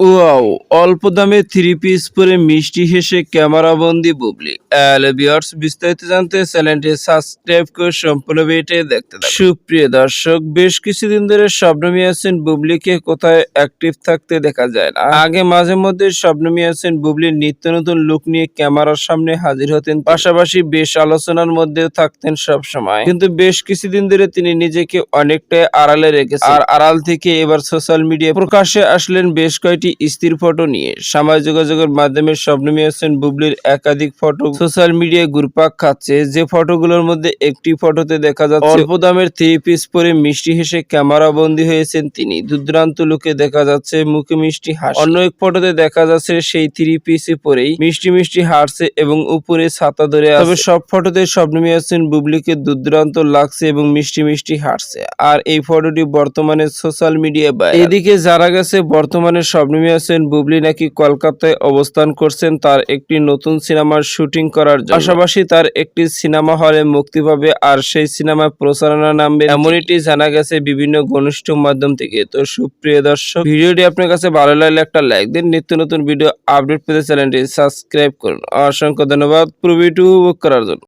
Wow অল্প দামে three piece পরে মিষ্টি হেসে ক্যামেরাবন্দি বুবলি। হ্যালো বিস্তারিত জানতে চ্যানেলটি সাবস্ক্রাইব করে সম্পূর্ণ ভিডিওটি দেখতে থাকুন। সুপ্রিয় দর্শক, বেশ কিছুদিন ধরে শবনমী আছেন বুবলিকে কোথায় অ্যাক্টিভ থাকতে দেখা যায় না। আগে মাঝে মধ্যে শবনমী আছেন বুবলির নিত্য নতুন লুক নিয়ে ক্যামেরার সামনে হাজির হতেন। পাশাপাশি বেশ আলোচনার মধ্যেও থাকতেন সব সময় কিন্তু বেশ কিছুদিন ধরে তিনি নিজেকে অনেকটাই আড়ালে রেখেছেন। আর আড়াল থেকে এবার সোশ্যাল মিডিয়া প্রকাশ্যে আসলেন বেশ কয়েকটি স্থির ফটো নিয়ে। সামাজিক যোগাযোগের মাধ্যমে শবনমী হোসেন বুবলির একাধিক ফটো সোশ্যাল মিডিয়ায় ঘুরপাক খাচ্ছে। যে ফটোগুলোর মধ্যে একটি ফটোতে দেখা যাচ্ছে, অল্প দামের থ্রি পিস পরে মিষ্টি হেসে ক্যামেরা বন্দী হয়েছেন তিনি। দুর্দান্ত লুকে দেখা যাচ্ছে মুখে মিষ্টি হাসি। অন্য এক ফটোতে দেখা যাচ্ছে সেই থ্রি পিসে পরেই মিষ্টি মিষ্টি হাসছে এবং উপরে ছাতা ধরে তবে সব ফটোতে শবনমী হোসেন বুবলিকে দুর্দান্ত লাগছে এবং মিষ্টি মিষ্টি হাসছে আর এই ফটোটি বর্তমানে সোশ্যাল মিডিয়ায় এদিকে জানা গেছে বর্তমানে শবনমী হোসেন বুবলি নাকি কলকাতায় অবস্থান করছেন তার একটি নতুন সিনেমার শুটিং করার পাশাপাশি তার একটি সিনেমা হলে মুক্তি পাবে আর সেই সিনেমা প্রচারণা নামবে এমনটি জানা গেছে বিভিন্ন ঘনিষ্ঠ মাধ্যম থেকে। তো সুপ্রিয় দর্শক, ভিডিওটি আপনার কাছে ভালো লাগলে একটা লাইক দিন। নিত্য নতুন ভিডিও আপডেট পেতে চ্যানেলটি সাবস্ক্রাইব করুন। অসংখ্য ধন্যবাদ পুরো ভিডিও উপভোগ করার জন্য।